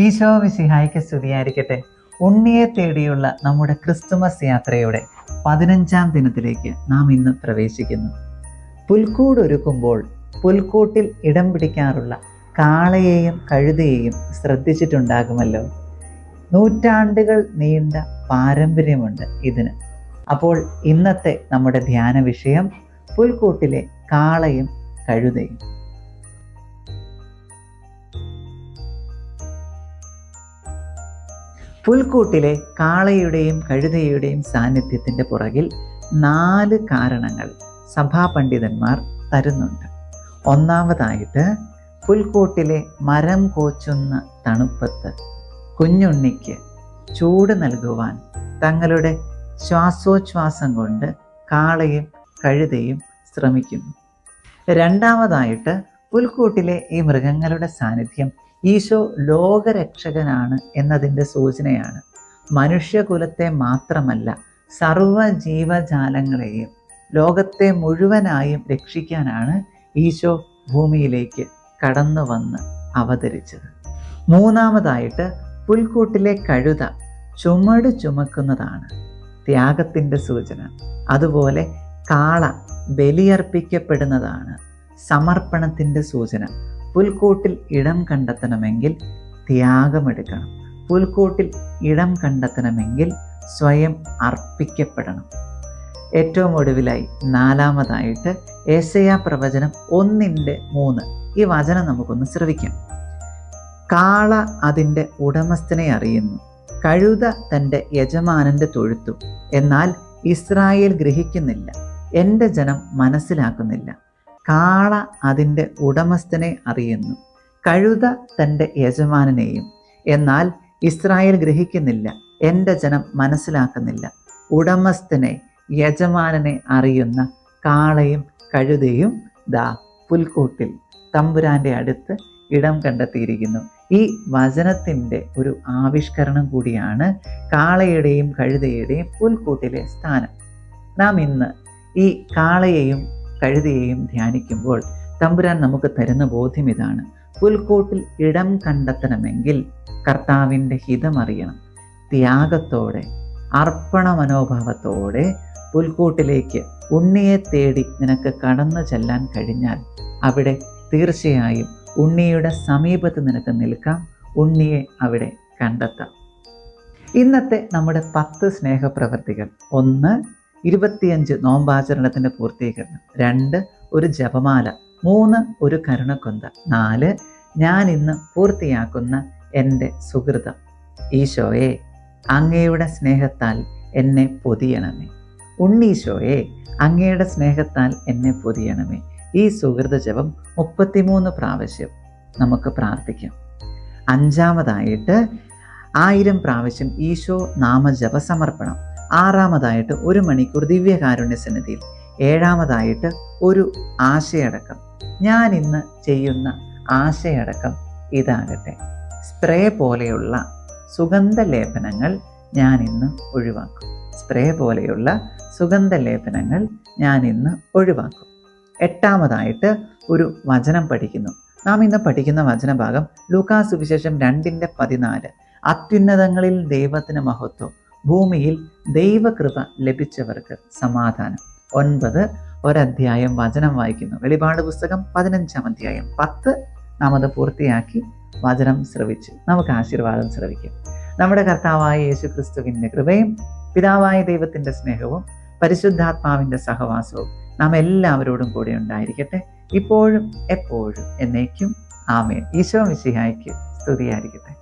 ഈശോ മിശിഹായ്ക്ക് സ്തുതിയായിരിക്കട്ടെ. ഉണ്ണിയെ തേടിയുള്ള നമ്മുടെ ക്രിസ്തുമസ് യാത്രയുടെ പതിനഞ്ചാം ദിനത്തിലേക്ക് നാം ഇന്ന് പ്രവേശിക്കുന്നു. പുൽക്കൂട് ഒരുക്കുമ്പോൾ പുൽക്കൂട്ടിൽ ഇടം പിടിക്കാറുള്ള കാളയെയും കഴുതയെയും ശ്രദ്ധിച്ചിട്ടുണ്ടാകുമല്ലോ. നൂറ്റാണ്ടുകൾ നീണ്ട പാരമ്പര്യമുണ്ട് ഇതിന്. അപ്പോൾ ഇന്നത്തെ നമ്മുടെ ധ്യാന വിഷയം പുൽക്കൂട്ടിലെ കാളയും കഴുതയും. പുൽക്കൂട്ടിലെ കാളയുടെയും കഴുതയുടെയും സാന്നിധ്യത്തിന്റെ പുറകിൽ നാല് കാരണങ്ങൾ സഭാപണ്ഡിതന്മാർ തരുന്നുണ്ട്. ഒന്നാമതായിട്ട് പുൽക്കൂട്ടിലെ മരം കോച്ചുന്ന തണുപ്പത്ത് കുഞ്ഞുണ്ണിക്ക് ചൂട് നൽകുവാൻ തങ്ങളുടെ ശ്വാസോച്ഛ്വാസം കൊണ്ട് കാളയും കഴുതയും ശ്രമിക്കുന്നു. രണ്ടാമതായിട്ട് പുൽക്കൂട്ടിലെ ഈ മൃഗങ്ങളുടെ സാന്നിധ്യം ഈശോ ലോകരക്ഷകനാണ് എന്നതിന്റെ സൂചനയാണ്. മനുഷ്യകുലത്തെ മാത്രമല്ല സർവ ജീവജാലങ്ങളെയും ലോകത്തെ മുഴുവനായും രക്ഷിക്കാനാണ് ഈശോ ഭൂമിയിലേക്ക് കടന്നു വന്ന് അവതരിച്ചത്. മൂന്നാമതായിട്ട് പുൽക്കൂട്ടിലെ കഴുത ചുമട് ചുമക്കുന്നതാണ് ത്യാഗത്തിന്റെ സൂചന. അതുപോലെ കാള ബലിയർപ്പിക്കപ്പെടുന്നതാണ് സമർപ്പണത്തിന്റെ സൂചന. പുൽക്കൂട്ടിൽ ഇടം കണ്ടെത്തണമെങ്കിൽ ത്യാഗമെടുക്കണം. പുൽക്കൂട്ടിൽ ഇടം കണ്ടെത്തണമെങ്കിൽ സ്വയം അർപ്പിക്കപ്പെടണം. ഏറ്റവും ഒടുവിലായി നാലാമതായിട്ട് ഏസയ പ്രവചനം ഒന്നിന്റെ മൂന്ന്. ഈ വചനം നമുക്കൊന്ന് ശ്രവിക്കാം. കാള അതിന്റെ ഉടമസ്ഥനെ അറിയുന്നു. കഴുത തന്റെ യജമാനന്റെ തൊഴുത്തു. എന്നാൽ ഇസ്രായേൽ ഗ്രഹിക്കുന്നില്ല. എന്റെ ജനം മനസ്സിലാക്കുന്നില്ല. കാള അതിന്റെ ഉടമസ്ഥനെ അറിയുന്നു. കഴുത തന്റെ യജമാനനെയും. എന്നാൽ ഇസ്രായേൽ ഗ്രഹിക്കുന്നില്ല. എന്റെ ജനം മനസ്സിലാക്കുന്നില്ല. ഉടമസ്ഥനെ യജമാനനെ അറിയുന്ന കാളയും കഴുതയും ദാ പുൽക്കൂട്ടിൽ തമ്പുരാന്റെ അടുത്ത് ഇടം കണ്ടെത്തിയിരിക്കുന്നു. ഈ വചനത്തിന്റെ ഒരു ആവിഷ്കരണം കൂടിയാണ് കാളയുടെയും കഴുതയുടെയും പുൽക്കൂട്ടിലെ സ്ഥാനം. നാം ഇന്ന് ഈ കാളയെയും കഴുതയെയും ധ്യാനിക്കുമ്പോൾ തമ്പുരാൻ നമുക്ക് തരുന്ന ബോധ്യം ഇതാണ്. പുൽക്കൂട്ടിൽ ഇടം കണ്ടെത്തണമെങ്കിൽ കർത്താവിന്റെ ഹിതമറിയണം. ത്യാഗത്തോടെ അർപ്പണ മനോഭാവത്തോടെ പുൽക്കൂട്ടിലേക്ക് ഉണ്ണിയെ തേടി നിനക്ക് കടന്നു ചെല്ലാൻ കഴിഞ്ഞാൽ അവിടെ തീർച്ചയായും ഉണ്ണിയുടെ സമീപത്ത് നിനക്ക് നിൽക്കാം. ഉണ്ണിയെ അവിടെ കണ്ടെത്താം. ഇന്നത്തെ നമ്മുടെ പത്ത് സ്നേഹപ്രവർത്തികൾ. ഒന്ന് ഇരുപത്തിയഞ്ച് നോമ്പാചരണത്തിന്റെ പൂർത്തീകരണം. രണ്ട് ഒരു ജപമാല. മൂന്ന് ഒരു കരുണക്കൊന്ത. നാല് ഞാൻ ഇന്ന് പൂർത്തിയാക്കുന്ന എന്റെ സുഹൃതം. ഈശോയെ അങ്ങയുടെ സ്നേഹത്താൽ എന്നെ പൊതിയണമേ. ഉണ്ണീശോയെ അങ്ങയുടെ സ്നേഹത്താൽ എന്നെ പൊതിയണമേ. ഈ സുഹൃത ജപം മുപ്പത്തിമൂന്ന് പ്രാവശ്യം നമുക്ക് പ്രാർത്ഥിക്കാം. അഞ്ചാമതായിട്ട് ആയിരം പ്രാവശ്യം ഈശോ നാമജപ സമർപ്പണം ആറാമതായിട്ട് ഒരു മണിക്കൂർ ദിവ്യകാരുണ്യ സന്നിധിയിൽ. ഏഴാമതായിട്ട് ഒരു ആശയടക്കം. ഞാൻ ഇന്ന് ചെയ്യുന്ന ആശയടക്കം ഇതാകട്ടെ. സ്പ്രേ പോലെയുള്ള സുഗന്ധ ലേപനങ്ങൾ ഞാൻ ഇന്ന് ഒഴിവാക്കും. സ്പ്രേ പോലെയുള്ള സുഗന്ധ ലേപനങ്ങൾ ഞാൻ ഇന്ന് ഒഴിവാക്കും. എട്ടാമതായിട്ട് ഒരു വചനം പഠിക്കുന്നു. നാം ഇന്ന് പഠിക്കുന്ന വചനഭാഗം ലൂക്കാ സുവിശേഷം രണ്ടിന്റെ പതിനാല്. അത്യുന്നതങ്ങളിൽ ദൈവത്തിന് മഹത്വം. ഭൂമിയിൽ ദൈവകൃപ ലഭിച്ചവർക്ക് സമാധാനം. ഒൻപത് ഒരധ്യായം വചനം വായിക്കുന്നു. വെളിപാട് പുസ്തകം പതിനഞ്ചാം അധ്യായം. പത്ത് നാം അത് പൂർത്തിയാക്കി വചനം ശ്രവിച്ചു. നമുക്ക് ആശീർവാദം ശ്രവിക്കാം. നമ്മുടെ കർത്താവായ യേശു ക്രിസ്തുവിന്റെ കൃപയും പിതാവായ ദൈവത്തിന്റെ സ്നേഹവും പരിശുദ്ധാത്മാവിന്റെ സഹവാസവും നാം എല്ലാവരോടും കൂടെ ഉണ്ടായിരിക്കട്ടെ. ഇപ്പോഴും എപ്പോഴും എന്നേക്കും ആമേ ഈശോ മിശിഹായ്ക്ക് സ്തുതിയായിരിക്കട്ടെ.